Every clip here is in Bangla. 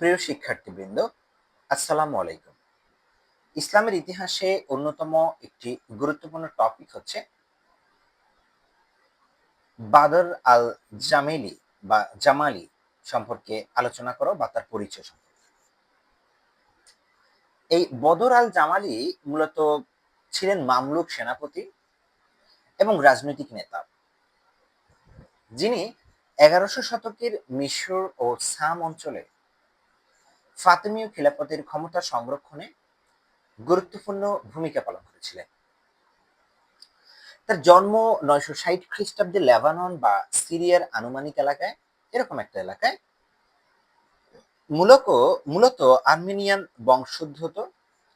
প্রিয় শিক্ষার্থীবৃন্দ, আসসালামু আলাইকুম। ইসলামের ইতিহাসে অন্যতম একটি গুরুত্বপূর্ণ টপিক হচ্ছে বাদর আল জামেলি বা জামালি সম্পর্কে আলোচনা করো বা তার পরিচয় সম্পর্কে। এই বদর আল জামালি মূলত ছিলেন মামলুক সেনাপতি এবং রাজনৈতিক নেতা। যিনি এগারোশো শতকের মিশর ও সাম অঞ্চলে ফাতেমীয় খিলাফতের ক্ষমতা সংরক্ষণে গুরুত্বপূর্ণ ভূমিকা পালন করেছিলেন। তার জন্ম নয়শো ষাট খ্রিস্টাব্দে লেবানন বা সিরিয়ার আনুমানিক এলাকায়, এরকম একটা এলাকায়। মূলত মূলত আর্মেনিয়ান বংশোদ্ভূত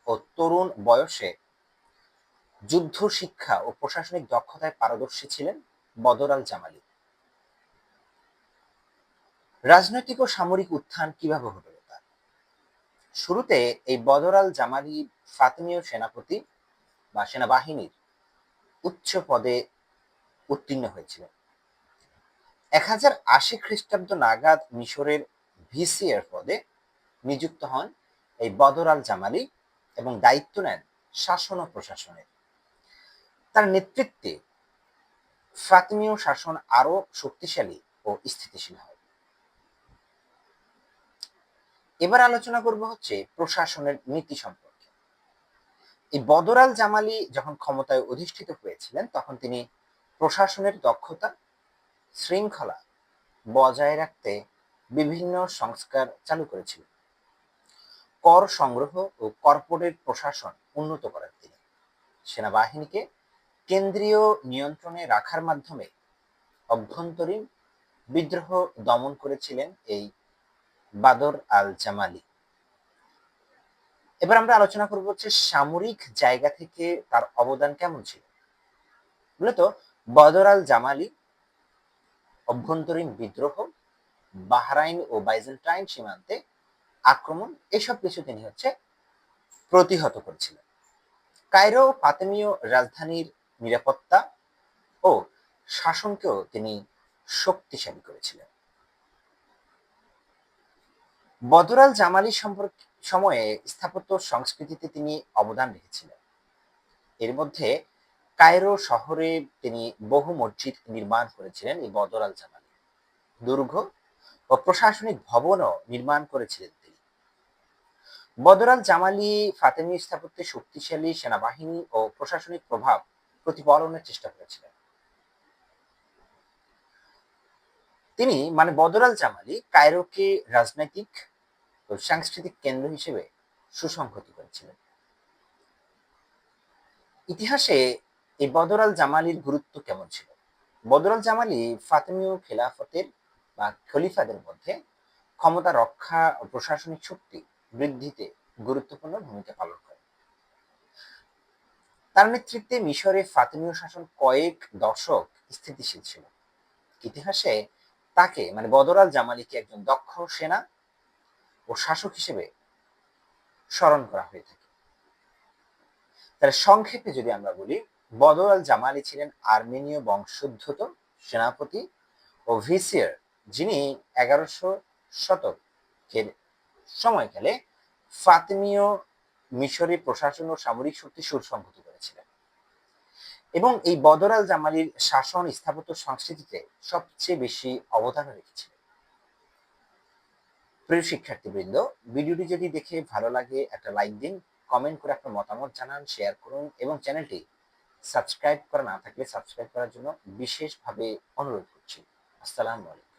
ও তরুণ বয়সে যুদ্ধ শিক্ষা ও প্রশাসনিক দক্ষতায় পারদর্শী ছিলেন বদর আল জামালি। রাজনৈতিক ও সামরিক উত্থান কীভাবে হলো? শুরুতে এই বদর জামালি ফাতিমীয় সেনাপতি বা সেনাবাহিনীর উচ্চ পদে উত্তীর্ণ হয়েছিলেন। এক হাজার আশি খ্রিস্টাব্দ নাগাদ মিশরের ভিসিএর পদে নিযুক্ত হন এই বদর আল জামালি এবং দায়িত্ব নেন শাসন ও প্রশাসনের। তার নেতৃত্বে ফাতিমীয় শাসন আরও শক্তিশালী ও স্থিতিশীল হয়। এবার আলোচনা করব হচ্ছে প্রশাসনের নীতি সম্পর্কে। এই বদরাল জামালি যখন ক্ষমতায় অধিষ্ঠিত হয়েছিলেন, তখন তিনি প্রশাসনের দক্ষতা, শৃঙ্খলা বজায় রাখতে বিভিন্ন সংস্কার চালু করেছিলেন। কর সংগ্রহ ও কর্পোরেট প্রশাসন উন্নত করার তিনি। সেনাবাহিনীকে কেন্দ্রীয় নিয়ন্ত্রণে রাখার মাধ্যমে অভ্যন্তরীণ বিদ্রোহ দমন করেছিলেন এই বাদর আল জামালি এবার আমরা আলোচনা করব হচ্ছে সামরিক জায়গা থেকে তার অবদান কেমন ছিল। মূলত বদর আল জামালি অভ্যন্তরীণ বিদ্রোহ, বাহরাইন ও বাইজেন্টাইন সীমান্তে আক্রমণ, এসব কিছু তিনি হচ্ছে প্রতিহত করেছিলেন। কায়রো ফাতেমীয় রাজধানীর নিরাপত্তা ও শাসনকেও তিনি শক্তিশালী করেছিলেন। বদরাল জামালি সম্পর্কে সময়ে স্থাপত্য সংস্কৃতিতে তিনি অবদান রেখেছিলেন। এর মধ্যে কায়রো শহরে তিনি বহু মসজিদ নির্মাণ করেছিলেন এই বদরাল জামালি। দুর্গ ও প্রশাসনিক ভবনও নির্মাণ করেছিলেন তিনি। বদরাল জামালি ফাতেমি স্থাপত্যে শক্তিশালী সেনাবাহিনী ও প্রশাসনিক প্রভাব প্রতিপালনের চেষ্টা করেছিলেন। তিনি মানে বদরাল জামালি কায়রোকে রাজনৈতিক ও সাংস্কৃতিক কেন্দ্র হিসেবে সুসংহতি করেছিলেন ইতিহাসে এই বদরাল জামালির গুরুত্ব কেমন ছিল? বদরাল জামালি ফাতেমীয় খেলাফতের বা খলিফাদের মধ্যে ক্ষমতা রক্ষা ও প্রশাসনিক শক্তি বৃদ্ধিতে গুরুত্বপূর্ণ ভূমিকা পালন করে। তার নেতৃত্বে মিশরে ফাতেমীয় শাসন কয়েক দশক স্থিতিশীল ছিল। ইতিহাসে তাকে মানে বদরাল জামালিকে একজন দক্ষ সেনা ও শাসক হিসেবে স্মরণ করা হয়ে থাকে। তাহলে সংক্ষেপে যদি আমরা বলি, বদর আল জামালি ছিলেন আর্মেনীয় বংশোদ্ভূত সেনাপতি ও ভিসিয়ার যিনি এগারোশো শতকের সময়কালে ফাতেমীয় মিশরি প্রশাসন ও সামরিক শক্তি সুসংহত করেছিলেন। এবং এই বদর আল জামালির শাসন স্থাপত্য সংস্কৃতিতে সবচেয়ে বেশি অবদান রেখেছিলেন প্রিয় শিক্ষার্থীবৃন্দ, ভিডিওটি যদি দেখে ভালো লাগে, একটা লাইক দিন কমেন্ট করে একটা মতামত জানান শেয়ার করুন এবং চ্যানেলটি সাবস্ক্রাইব করা না থাকলে সাবস্ক্রাইব করার জন্য বিশেষভাবে অনুরোধ করছি। আসসালামু আলাইকুম।